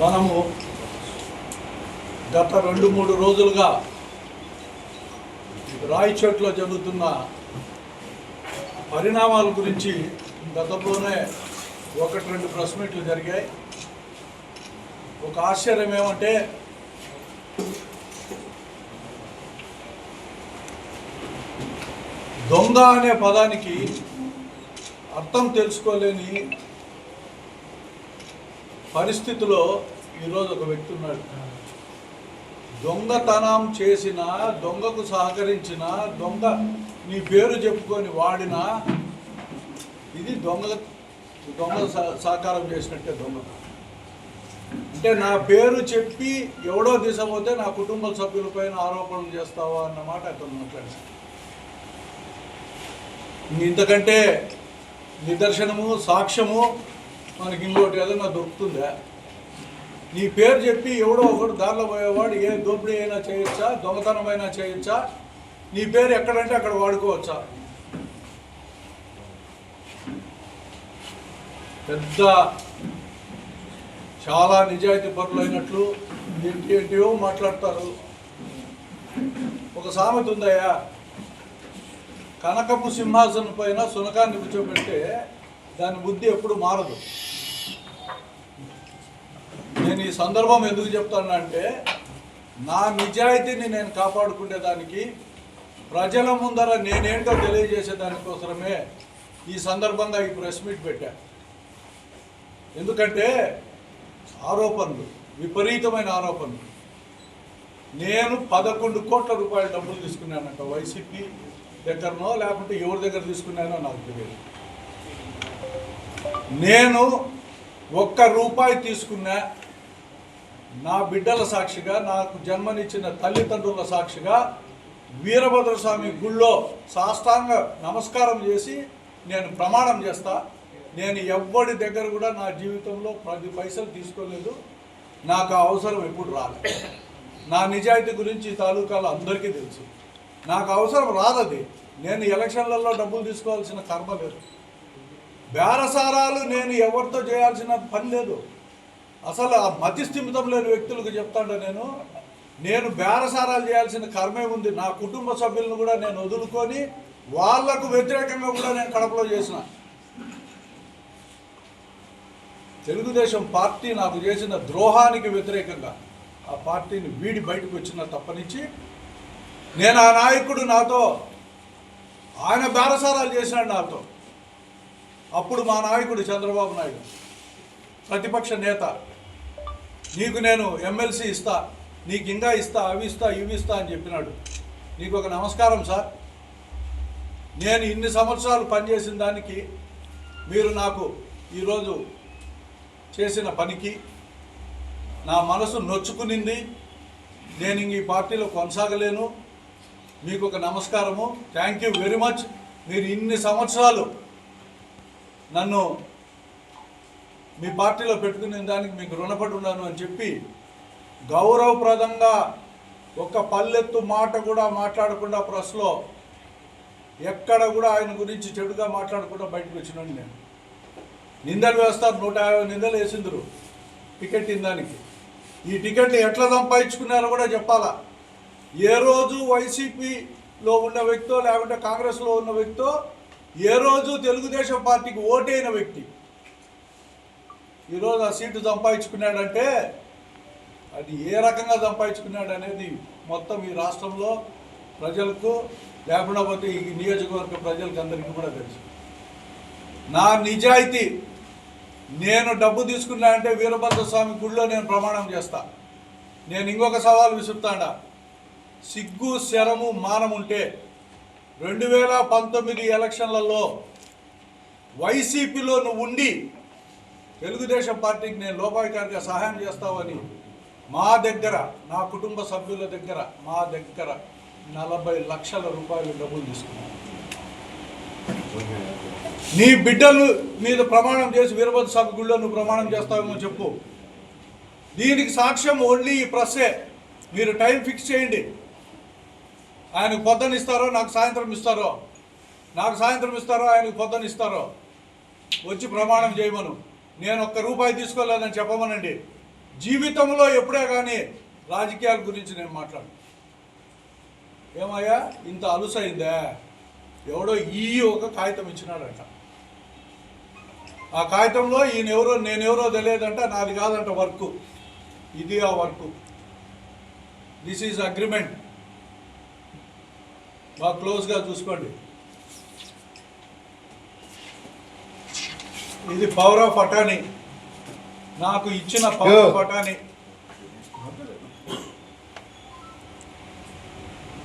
మనము గత రెండు మూడు రోజులుగా రాయచోట్లో జరుగుతున్న పరిణామాల గురించి గతంలోనే ఒకటి రెండు ప్రెస్ మీట్లు జరిగాయి. ఒక ఆశ్చర్యం ఏమంటే దొంగ అనే పదానికి అర్థం తెలుసుకోలేని పరిస్థితిలో ఈరోజు ఒక వ్యక్తి ఉన్నాడు. దొంగతనం చేసిన దొంగకు సహకరించిన దొంగ నీ పేరు చెప్పుకొని వాడిన ఇది దొంగ దొంగ సహ- సహకారం చేసినట్టే దొంగ. అంటే నా పేరు చెప్పి ఎవడో దిశపోతే నా కుటుంబ సభ్యులపైన ఆరోపణలు చేస్తావా అన్నమాట అతను మాట్లాడారు ఇంతకంటే నిదర్శనము సాక్ష్యము మనకి ఇంకోటి ఏదైనా దొరుకుతుందా? నీ పేరు చెప్పి ఎవడో ఒకడు దారిలో పోయేవాడు ఏ దోపిడీ అయినా చేయొచ్చా? దొంగతనం అయినా చేయొచ్చా? నీ పేరు ఎక్కడంటే అక్కడ వాడుకోవచ్చా? పెద్ద చాలా నిజాయితీ పరులు అయినట్లు ఏంటి ఏంటివో మాట్లాడతారు. ఒక సామెత ఉందయ్యా. కనకపు సింహాసనం పైన సునకాన్ని కూర్చోబెడితే దాని బుద్ధి ఎప్పుడు మారదు. నేను ఈ సందర్భం ఎందుకు చెప్తానంటే నా నిజాయితీని నేను కాపాడుకునే దానికి ప్రజల ముందర నేనేంటో తెలియజేసే దానికోసమే ఈ సందర్భంగా ఈ ప్రెస్ మీట్ పెట్టా. ఎందుకంటే ఆరోపణలు విపరీతమైన ఆరోపణలు. నేను పదకొండు కోట్ల రూపాయల డబ్బులు తీసుకున్నానంట వైసీపీ దగ్గరనో లేకుంటే ఎవరి దగ్గర తీసుకున్నానో నాకు తెలియదు. నేను ఒక్క రూపాయి తీసుకున్నా నా బిడ్డల సాక్షిగా నాకు జన్మనిచ్చిన తల్లిదండ్రుల సాక్షిగా వీరభద్రస్వామి గుళ్ళో సాష్టాంగ నమస్కారం చేసి నేను ప్రమాణం చేస్తా. నేను ఎవ్వడి దగ్గర కూడా నా జీవితంలో పది పైసలు తీసుకోలేదు. నాకు ఆ అవసరం ఎప్పుడు రాలేదు నా నిజాయితీ గురించి తాలూకాలో అందరికీ తెలుసు. నాకు అవసరం రాదది. నేను ఎలక్షన్లలో డబ్బులు తీసుకోవాల్సిన కర్మ లేదు. బేరసారాలు నేను ఎవరితో చేయాల్సిన పని లేదు. అసలు ఆ మతిస్థిమితం లేని వ్యక్తులకు చెప్తాండ నేను నేను బేరసారాలు చేయాల్సిన కర్మే ఉంది. నా కుటుంబ సభ్యులను కూడా నేను వదులుకొని వాళ్ళకు వ్యతిరేకంగా కూడా నేను కడపలో చేసిన. తెలుగుదేశం పార్టీ నాకు చేసిన ద్రోహానికి వ్యతిరేకంగా ఆ పార్టీని వీడి బయటకు వచ్చిన తప్పనించి నేను ఆ నాయకుడు నాతో ఆయన బేరసారాలు చేసినాడు నాతో. అప్పుడు మా నాయకుడు చంద్రబాబు నాయుడు ప్రతిపక్ష నేత నీకు నేను ఎమ్మెల్సీ ఇస్తా నీకు ఇంకా ఇస్తా అవి ఇస్తా ఇవి ఇస్తా అని చెప్పినాడు. నీకు ఒక నమస్కారం సార్. నేను ఇన్ని సంవత్సరాలు పనిచేసిన దానికి మీరు నాకు ఈరోజు చేసిన పనికి నా మనసు నొచ్చుకునింది. నేను ఇంక ఈ పార్టీలో కొనసాగలేను. మీకు ఒక నమస్కారము. థ్యాంక్ యూ వెరీ మచ్ మీరు ఇన్ని సంవత్సరాలు నన్ను మీ పార్టీలో పెట్టుకునే దానికి మీకు రుణపడి ఉన్నాను అని చెప్పి గౌరవప్రదంగా ఒక పల్లెత్తు మాట కూడా మాట్లాడకుండా ప్రెస్లో ఎక్కడ కూడా ఆయన గురించి చెడుగా మాట్లాడకుండా బయటకు వచ్చినాను నేను. నిందలు వేస్తారు నూట యాభై నిందలు వేసిందరు టికెట్ ఇందానికి ఈ టికెట్ని ఎట్లా సంపాదించుకున్నారో కూడా చెప్పాలా? ఏ రోజు వైసీపీలో ఉన్న వ్యక్తో లేకుంటే కాంగ్రెస్లో ఉన్న వ్యక్తో ఏ రోజు తెలుగుదేశం పార్టీకి ఓటైన వ్యక్తి ఈరోజు ఆ సీటు సంపాదించుకున్నాడంటే అది ఏ రకంగా సంపాదించుకున్నాడు అనేది మొత్తం ఈ రాష్ట్రంలో ప్రజలకు లేకుండా పోతే ఈ నియోజకవర్గ ప్రజలకు అందరికీ కూడా తెలుసు. నా నిజాయితీ నేను డబ్బు తీసుకున్నా అంటే వీరభద్ర స్వామి గుళ్ళో నేను ప్రమాణం చేస్తా. నేను ఇంకొక సవాల్ విసురుతాడా. సిగ్గు శరము మానం ఉంటే రెండు వేల పంతొమ్మిది ఎలక్షన్లలో వైసీపీలో నువ్వు ఉండి తెలుగుదేశం పార్టీకి నేను లోపాయికారిగా సహాయం చేస్తావని మా దగ్గర నా కుటుంబ సభ్యుల దగ్గర మా దగ్గర నలభై లక్షల రూపాయలు డబ్బులు తీసుకున్నాను. నీ బిడ్డలు మీద ప్రమాణం చేసి వీరభద్ర స్వామి గుళ్ళో నువ్వు ప్రమాణం చేస్తావేమో చెప్పు. దీనికి సాక్ష్యం ఓన్లీ ఈ ప్రెస్సే. మీరు టైం ఫిక్స్ చేయండి. ఆయనకు పొద్దున ఇస్తారో నాకు సాయంత్రం ఇస్తారో. నాకు సాయంత్రం ఇస్తారో ఆయనకు పొద్దున ఇస్తారో. వచ్చి ప్రమాణం చేయమను. నేను ఒక్క రూపాయి తీసుకోలేదని చెప్పమనండి. జీవితంలో ఎప్పుడే కానీ రాజకీయాల గురించి నేను మాట్లాడు ఏమయ్యా ఇంత అలుసైందా? ఎవడో ఈ ఒక కాగితం ఇచ్చినాడంట. ఆ కాగితంలో ఈయన ఎవరో నేనెవరో తెలియదంట నాది కాదంట వర్క్. ఇది ఆ వర్క్. దిస్ ఈజ్ అగ్రిమెంట్ బాగా క్లోజ్గా చూసుకోండి. ఇది పవర్ ఆఫ్ అటానీ నాకు ఇచ్చిన పవర్ ఆఫ్ అటానీ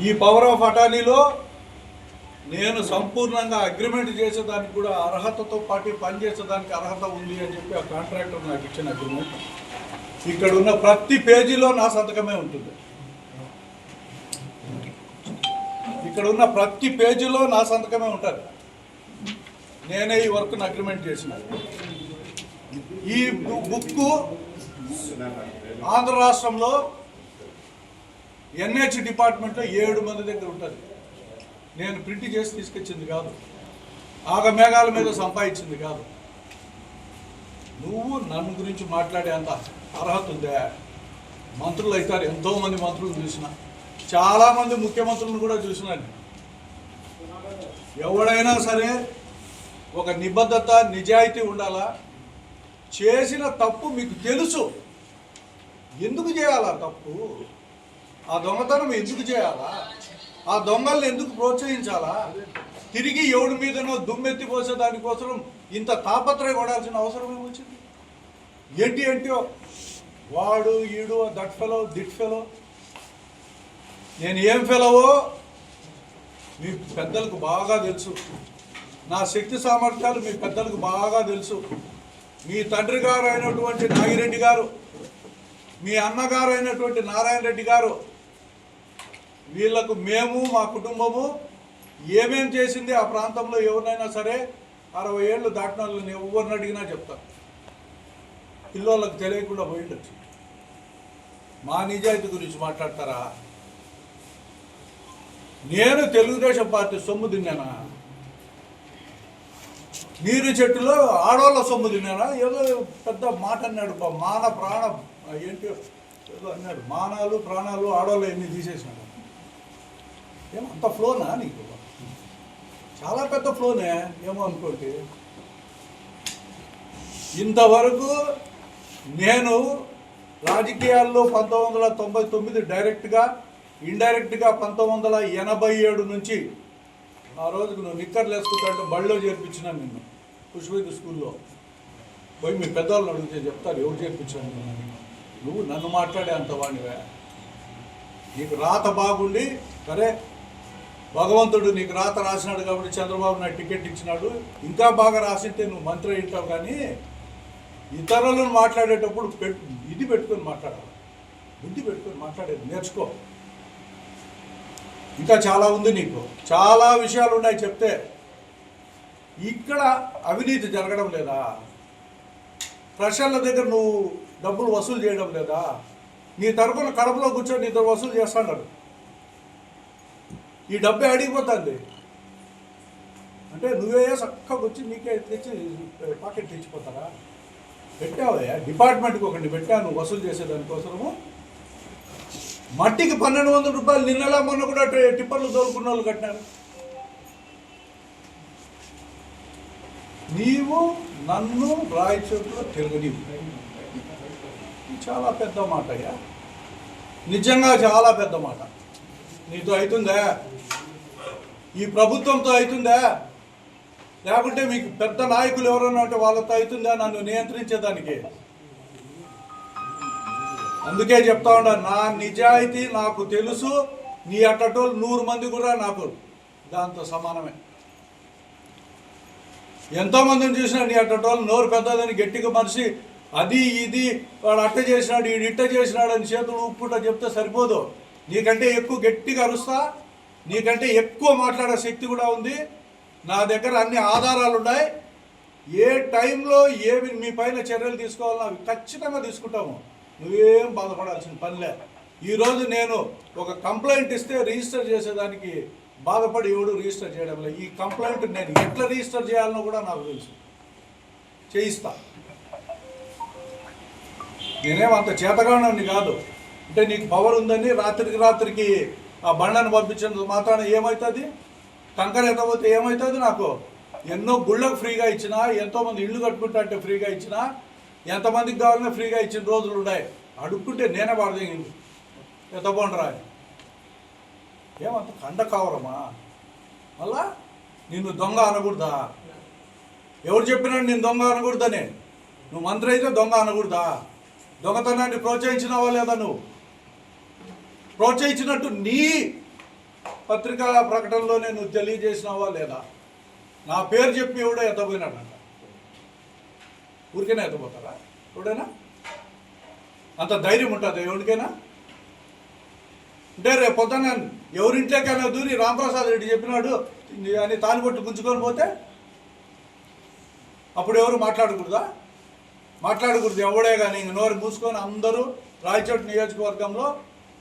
ఈ పవర్ ఆఫ్ అటానీలో నేను సంపూర్ణంగా అగ్రిమెంట్ చేసేదానికి కూడా అర్హతతో పాటు పనిచేసేదానికి అర్హత ఉంది అని చెప్పి ఆ కాంట్రాక్టర్ నాకు ఇచ్చిన అగ్రిమెంట్ ఇక్కడ ఉన్న ప్రతి పేజీలో నా సంతకమే ఉంటుంది. ఇక్కడ ఉన్న ప్రతి పేజీలో నా సంతకమే ఉంటుంది. నేనే ఈ వర్క్ను అగ్రిమెంట్ చేసిన. ఈ బుక్ ఆంధ్ర రాష్ట్రంలో ఎన్హెచ్ డిపార్ట్మెంట్లో ఏడు మంది దగ్గర ఉంటుంది. నేను ప్రింట్ చేసి తీసుకొచ్చింది కాదు. ఆగ మేఘాల మీద సంపాదించింది కాదు. నువ్వు నన్ను గురించి మాట్లాడే అంత అర్హత ఉందా? మంత్రులు అవుతారు. ఎంతోమంది మంత్రులు చూసిన. చాలా మంది ముఖ్యమంత్రులను కూడా చూసినాను ఎవడైనా సరే ఒక నిబద్ధత నిజాయితీ ఉండాలా? చేసిన తప్పు మీకు తెలుసు. ఎందుకు చేయాలా తప్పు? ఆ దొంగతనం ఎందుకు చేయాలా? ఆ దొంగల్ని ఎందుకు ప్రోత్సహించాలా? తిరిగి ఎవడి మీదనో దుమ్మెత్తి పోసే దానికోసం ఇంత తాపత్రయపడాల్సిన అవసరం ఏమొచ్చింది ఏంటి ఏంటో? వాడు ఈడు దట్ ఫెలో దిట్ ఫెలో నేను ఏం ఫెలవో మీ పెద్దలకు బాగా తెలుసు. నా శక్తి సామర్థ్యాలు మీ పెద్దలకు బాగా తెలుసు. మీ తండ్రి గారు అయినటువంటి నాగిరెడ్డి గారు మీ అన్నగారు అయినటువంటి నారాయణ రెడ్డి గారు వీళ్ళకు మేము మా కుటుంబము ఏమేం చేసింది ఆ ప్రాంతంలో ఎవరినైనా సరే అరవై ఏళ్ళు దాటిన వాళ్ళని ఎవరిని అడిగినా చెప్తాను పిల్లోళ్ళకి తెలియకుండా పోయిండొచ్చు మా నిజాయితీ గురించి మాట్లాడతారా? నేను తెలుగుదేశం పార్టీ సొమ్ము తిన్నానా? నీరు చెట్టులో ఆడవాళ్ళ సొమ్ము తిన్నానా? ఏదో పెద్ద మాట అన్నాడు మాన ప్రాణం. ఏంటి? ఏదో అన్నాడు మానాలు ప్రాణాలు ఆడవాళ్ళు ఎన్ని తీసేసినాడు. ఏం అంత ఫ్లోనా నీకు? చాలా పెద్ద ఫ్లోనే ఏమో అనుకోండి. ఇంతవరకు నేను రాజకీయాల్లో పంతొమ్మిది వందల తొంభై తొమ్మిది డైరెక్ట్గా ఇండైరెక్ట్గా పంతొమ్మిది వందల ఎనభై ఏడు నుంచి ఆ రోజుకు నువ్వు నిక్కర్లు వేసుకుంటే బడిలో చేర్పించినాను నిన్ను. పుష్పతి స్కూల్లో. పోయి మీ పెద్దవాళ్ళని అడిగితే చెప్తారు ఎవరు చేర్పించాను నువ్వు నన్ను మాట్లాడే అంత వాడివే. నీకు రాత బాగుండి సరే భగవంతుడు నీకు రాత రాసినాడు కాబట్టి చంద్రబాబు నాయుడు టికెట్ ఇచ్చినాడు. ఇంకా బాగా రాసింటే నువ్వు మంత్రి అయింటావు కానీ ఇతరులను మాట్లాడేటప్పుడు పెట్టు ఇది పెట్టుకొని మాట్లాడాలి. బుద్ధి పెట్టుకొని మాట్లాడేది నేర్చుకో. ఇంకా చాలా ఉంది నీకు. చాలా విషయాలు ఉన్నాయి చెప్తే. ఇక్కడ అవినీతి జరగడం లేదా? ప్రజల దగ్గర నువ్వు డబ్బులు వసూలు చేయడం లేదా? నీ తరపున కడపలో కూర్చొని నీతో వసూలు చేస్తాడు ఈ డబ్బే అడిగిపోతుంది. అంటే నువ్వే చక్కగా వచ్చి నీకే తెచ్చి పాకెట్ తెచ్చిపోతారా? పెట్టావయ్యా? డిపార్ట్మెంట్కి ఒకటి పెట్టాను వసూలు చేసేదానికోసము మట్టికి పన్నెండు వందల రూపాయలు నిన్నలా మొన్న కూడా టిప్పర్లు తోలుకున్న వాళ్ళు కట్టినారు. నీవు నన్ను రాయచోట్లో తిరగనివు చాలా పెద్ద మాట అయ్యా. నిజంగా చాలా పెద్ద మాట. నీతో అవుతుందా? ఈ ప్రభుత్వంతో అవుతుందా? లేకుంటే మీకు పెద్ద నాయకులు ఎవరన్నా ఉంటే వాళ్ళతో అవుతుందా నన్ను నియంత్రించేదానికి? అందుకే చెప్తా ఉన్నా నా నిజాయితీ నాకు తెలుసు నీ అట్టటోళ్ళు నూరు మంది కూడా నాకు దాంతో సమానమే. ఎంతో మందిని చూసినా నీ అట్టటోళ్ళు నోరు పెద్దదని గట్టిగా మనిషి అది ఇది వాడు అట్ట చేసినాడు ఈడు ఇట్ట చేసినాడు అని చేతులు ఉప్పుట చెప్తే సరిపోదు. నీకంటే ఎక్కువ గట్టిగా అరుస్తా నీకంటే ఎక్కువ మాట్లాడే శక్తి కూడా ఉంది. నా దగ్గర అన్ని ఆధారాలు ఉన్నాయి. ఏ టైంలో ఏవి మీ పైన చర్యలు తీసుకోవాలో అవి ఖచ్చితంగా తీసుకుంటాము. నువ్వేం బాధపడాల్సిన పనిలే ఈరోజు నేను ఒక కంప్లైంట్ ఇస్తే రిజిస్టర్ చేసేదానికి బాధపడి ఎవడు రిజిస్టర్ చేయడం లేదు. ఈ కంప్లైంట్ నేను ఎట్లా రిజిస్టర్ చేయాలనో కూడా నాకు తెలుసు. చేయిస్తా. నేనేం అంత చేతగానని కాదు. అంటే నీకు పవర్ ఉందని రాత్రికి రాత్రికి ఆ బండను పంపించినందుకు మాత్రాన ఏమవుతుంది కంకర ఎత్తపోతే ఏమవుతుంది నాకు? ఎన్నో గుళ్ళకు ఫ్రీగా ఇచ్చినా ఎంతోమంది ఇల్లు కట్టుకుంటా అంటే ఫ్రీగా ఇచ్చినా ఎంతమందికి కావాలన్నా ఫ్రీగా ఇచ్చిన రోజులు ఉన్నాయి. అడుక్కుంటే నేనే పడదగింది ఎత్తపోండిరా అని. ఏమంత కండ కావరమ్మా. మళ్ళా నిన్ను దొంగ అనకూడదా? ఎవరు చెప్పినాడు నేను దొంగ అనకూడదని. నువ్వు మంత్రి అయితే దొంగ అనకూడదా? దొంగతనాన్ని ప్రోత్సహించినావా లేదా నువ్వు? ప్రోత్సహించినట్టు నీ పత్రికా ప్రకటనలో నేను తెలియజేసినావా లేదా? నా పేరు చెప్పి ఎవడో ఎత్తపోయినాడంట ఊరికైనా ఎత్తపోతారా ఎవడైనా? అంత ధైర్యం ఉంటుంది ఎవరికైనా అంటే రేపు పొద్దున్న ఎవరింట్లోకైనా దూరి రామప్రసాద్ రెడ్డి చెప్పినాడు అని కొట్టి గుంజుకొని పోతే అప్పుడు ఎవరు మాట్లాడకూడదా? మాట్లాడకూడదు ఎవడే కానీ ఇంక నోరు మూసుకొని అందరూ రాయచోటి నియోజకవర్గంలో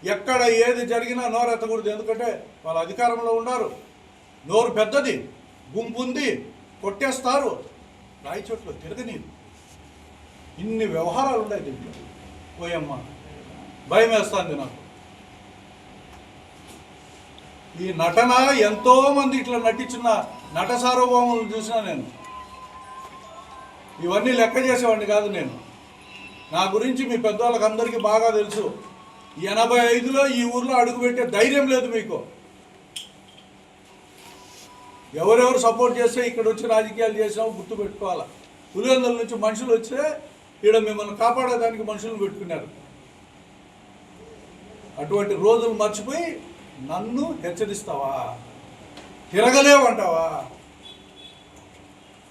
ఎక్కడ ఏది జరిగినా నోరు ఎత్తకూడదు ఎందుకంటే వాళ్ళ అధికారంలో ఉన్నారు. నోరు పెద్దది గుంపు ఉంది కొట్టేస్తారు. రాయచోట్లో తిరగని ఇన్ని వ్యవహారాలు ఉన్నాయి దీంట్లో. పోయమ్మ భయం వేస్తుంది నాకు. ఈ నటన ఎంతోమంది ఇట్లా నటించిన నట సార్వభౌములు చూసినా నేను. ఇవన్నీ లెక్క చేసేవాడిని కాదు నేను. నా గురించి మీ పెద్దవాళ్ళకి అందరికీ బాగా తెలుసు. ఎనభై ఐదులో ఈ ఊర్లో అడుగుపెట్టే ధైర్యం లేదు మీకు. ఎవరెవరు సపోర్ట్ చేస్తే ఇక్కడ వచ్చి రాజకీయాలు చేసామో గుర్తు పెట్టుకోవాలి పులివెందుల నుంచి మనుషులు వస్తే ఈడ మిమ్మల్ని కాపాడేదానికి మనుషులను పెట్టుకున్నారు. అటువంటి రోజులు మర్చిపోయి నన్ను హెచ్చరిస్తావా? తిరగలేవంటావా?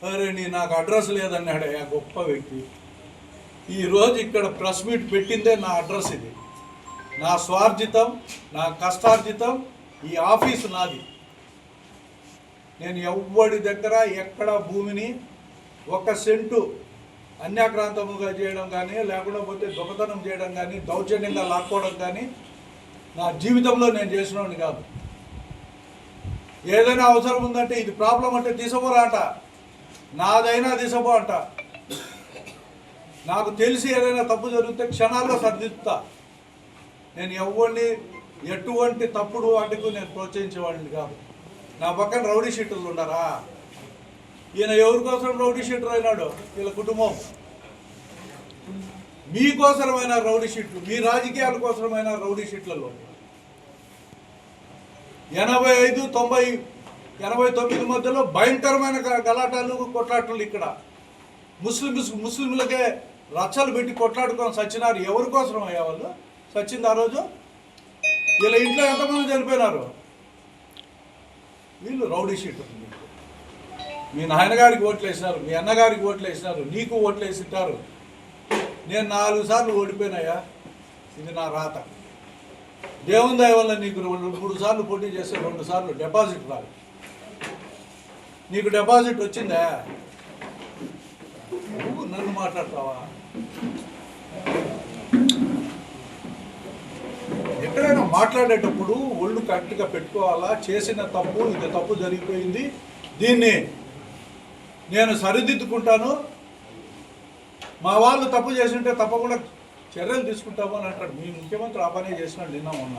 అరే నీ నాకు అడ్రస్ లేదన్నాడే ఆ గొప్ప వ్యక్తి. ఈరోజు ఇక్కడ ప్రెస్ మీట్ పెట్టిందే నా అడ్రస్ ఇది. నా స్వార్జితం నా కష్టార్జితం ఈ ఆఫీసు నాది. నేను ఎవ్వడి దగ్గర ఎక్కడ భూమిని ఒక సెంటు అన్యాక్రాంతముగా చేయడం కానీ లేకుండా పోతే దొంగతనం చేయడం కానీ దౌర్జన్యంగా లాక్కోవడం కానీ నా జీవితంలో నేను చేసినవాడిని కాదు. ఏదైనా అవసరం ఉందంటే ఇది ప్రాబ్లం అంటే తీసుకోరా అంట. నాదైనా తీసుకో అంట. నాకు తెలిసి ఏదైనా తప్పు జరిగితే క్షణాల్లో సర్దిస్తా నేను ఎవరిని ఎటువంటి తప్పుడు వాటికి నేను ప్రోత్సహించేవాడిని కాదు. నా పక్కన రౌడీ షీటర్లు ఉన్నారా ఈయన ఎవరి కోసం రౌడీ షీటర్ అయినాడు? వీళ్ళ కుటుంబం. మీకోసరమైన రౌడీ షీట్లు మీ రాజకీయాల కోసమైన రౌడీ షీట్లలో. ఎనభై ఐదు తొంభై ఎనభై తొమ్మిది మధ్యలో భయంకరమైన గలాటాలు కొట్లాటలు ఇక్కడ. ముస్లిమ్స్ ముస్లింలకే రచ్చలు పెట్టి కొట్లాడుకొని సచ్చినారు. ఎవరి కోసం అయ్యా వాళ్ళు? సచ్చింది ఆ రోజు? వీళ్ళ ఇంట్లో ఎంతమంది చనిపోయినారు? వీళ్ళు రౌడీ షీట్లు. మీ నాయనగారికి ఓట్లు వేసినారు మీ అన్నగారికి ఓట్లు వేసినారు నీకు ఓట్లు వేసింటారు నేను నాలుగు సార్లు ఓడిపోయినాయా? ఇది నా రాత. దేవుని దయ వల్ల నీకు రెండు మూడు సార్లు పోటీ చేస్తే రెండు సార్లు డిపాజిట్ రాదు. నీకు డిపాజిట్ వచ్చిందా? నువ్వు నన్ను మాట్లాడతావా? ఎక్కడైనా మాట్లాడేటప్పుడు ఒళ్ళు కరెక్ట్గా పెట్టుకోవాలా? చేసిన తప్పు ఇది తప్పు జరిగిపోయింది. దీన్ని నేను సరిదిద్దుకుంటాను. మా వాళ్ళు తప్పు చేసింటే తప్పకుండా చర్యలు తీసుకుంటాము అని అంటాడు. మీ ముఖ్యమంత్రి ఆ పనే చేసినాడు నిన్న మొన్న.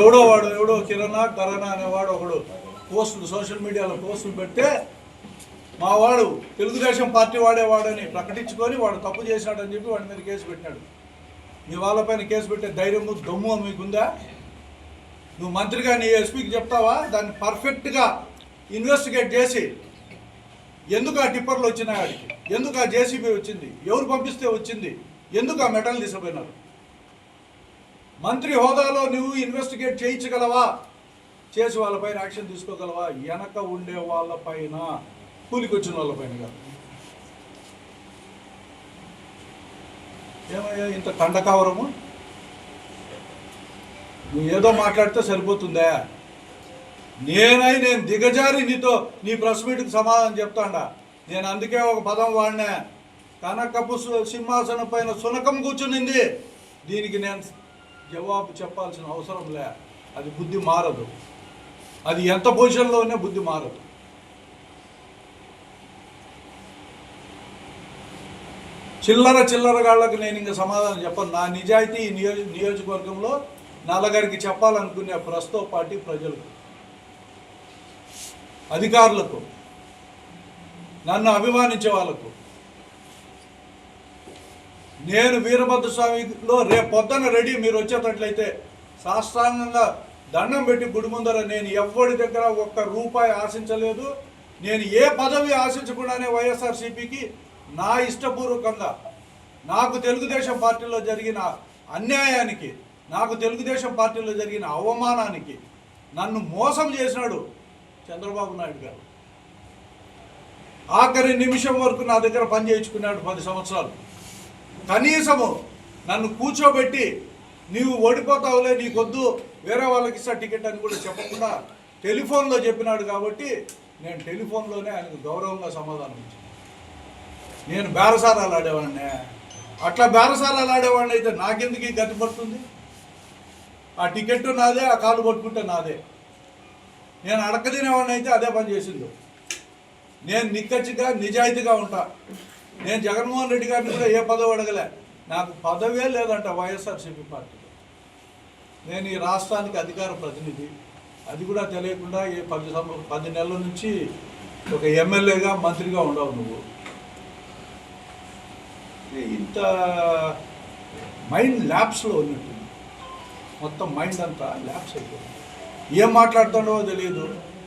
ఎవడో వాడు ఎవడో కిరణా కరణా అనేవాడు ఒకడు పోస్టులు సోషల్ మీడియాలో పోస్టులు పెడితే మా వాడు తెలుగుదేశం పార్టీ వాడేవాడని ప్రకటించుకొని వాడు తప్పు చేసినాడని చెప్పి వాడి మీద కేసు పెట్టినాడు మీ వాళ్ళపైన కేసు పెట్టే ధైర్యము దమ్ము మీకుందా? నువ్వు మంత్రిగా నీ ఎస్పీకి చెప్తావా? దాన్ని పర్ఫెక్ట్గా ఇన్వెస్టిగేట్ చేసి ఎందుకు ఆ టిప్పర్లు వచ్చినాయి ఆడికి? ఎందుకు ఆ జేసీబీ వచ్చింది? ఎవరు పంపిస్తే వచ్చింది? ఎందుకు ఆ మెటల్ తీసుకుపోయినారు? మంత్రి హోదాలో నువ్వు ఇన్వెస్టిగేట్ చేయించగలవా? చేసి వాళ్ళపైన యాక్షన్ తీసుకోగలవా? వెనక ఉండే వాళ్ళపైన కూలికి వచ్చిన వాళ్ళపైన కాదు. ఏమయ్యా ఇంత కండకావరము? నువ్వు ఏదో మాట్లాడితే సరిపోతుందా? నేనై నేను దిగజారి నీతో నీ ప్రెస్ మీట్కి సమాధానం చెప్తాడా. నేను అందుకే ఒక పదం వాడినా. కనకపు సింహాసనం పైన సునకం కూర్చునింది. దీనికి నేను జవాబు చెప్పాల్సిన అవసరం లే. అది బుద్ధి మారదు. అది ఎంత పొజిషన్లో ఉన్నా బుద్ధి మారదు. చిల్లర చిల్లరగాళ్ళకి నేను ఇంకా సమాధానం చెప్పను. నా నిజాయితీ ఈ నియోజ నియోజకవర్గంలో నల్లగారికి చెప్పాలనుకునే ప్రస్తుత పార్టీ ప్రజలకు. అధికారులకు నన్ను అభిమానించే వాళ్ళకు. నేను వీరభద్ర స్వామిలో రేపు పొద్దున రెడీ మీరు వచ్చేటట్లయితే సాష్టాంగంగా దండం పెట్టి గుడి ముందర నేను ఎవ్వడి దగ్గర ఒక్క రూపాయి ఆశించలేదు. నేను ఏ పదవి ఆశించకుండానే వైఎస్ఆర్సీపీకి నా ఇష్టపూర్వకంగా నాకు తెలుగుదేశం పార్టీలో జరిగిన అన్యాయానికి నాకు తెలుగుదేశం పార్టీలో జరిగిన అవమానానికి నన్ను మోసం చేసినాడు చంద్రబాబు నాయుడు గారు. ఆఖరి నిమిషం వరకు నా దగ్గర పని చేయించుకున్నాడు పది సంవత్సరాలు. కనీసము నన్ను కూర్చోబెట్టి నీవు ఓడిపోతావులే నీకొద్దు వేరే వాళ్ళకి ఇస్తా టికెట్ అని కూడా చెప్పకుండా టెలిఫోన్లో చెప్పినాడు కాబట్టి నేను టెలిఫోన్లోనే ఆయనకు గౌరవంగా సమాధానం ఇచ్చాను. నేను బేరసారాలు ఆడేవాడిని. అట్లా బేరసారాలు ఆడేవాడిని అయితే నాకెందుకు ఈ గతి పడుతుంది? ఆ టికెట్ నాదే ఆ కాలు పట్టుకుంటే నాదే. నేను అడక అయితే అదే పని చేసిండు. నేను నిక్కచ్చిగా నిజాయితీగా ఉంటా. నేను జగన్మోహన్ రెడ్డి గారిని కూడా ఏ పదవి అడగలే. నాకు పదవే లేదంట వైఎస్ఆర్సీపీ పార్టీలో. నేను ఈ రాష్ట్రానికి అధికార ప్రతినిధి. అది కూడా తెలియకుండా ఏ పది పది నెలల నుంచి ఒక ఎమ్మెల్యేగా మంత్రిగా ఉండవు నువ్వు. ఇంత మైండ్ ల్యాబ్స్లో ఉన్నట్టు మొత్తం మైండ్ అంతా ల్యాబ్స్ అయిపోయింది. ఏం మాట్లాడుతాడో తెలియదు.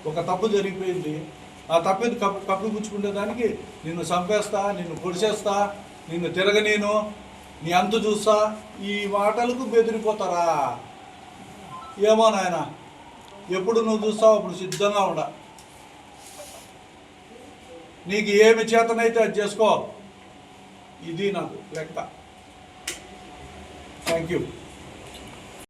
ఒక తప్పు జరిగిపోయింది. ఆ తప్పింది కప్పు కప్పిపుచ్చుకునే దానికి నిన్ను చంపేస్తా నిన్ను పొడిచేస్తా నిన్ను తిరగనేను నీ అంతు చూస్తా ఈ మాటలకు బెదిరిపోతారా? ఏమో నాయన ఎప్పుడు నువ్వు చూస్తావు అప్పుడు సిద్ధంగా ఉండ. నీకు ఏమి చేతనైతే అది చేసుకో. ఇది నాకు లెక్క. Thank you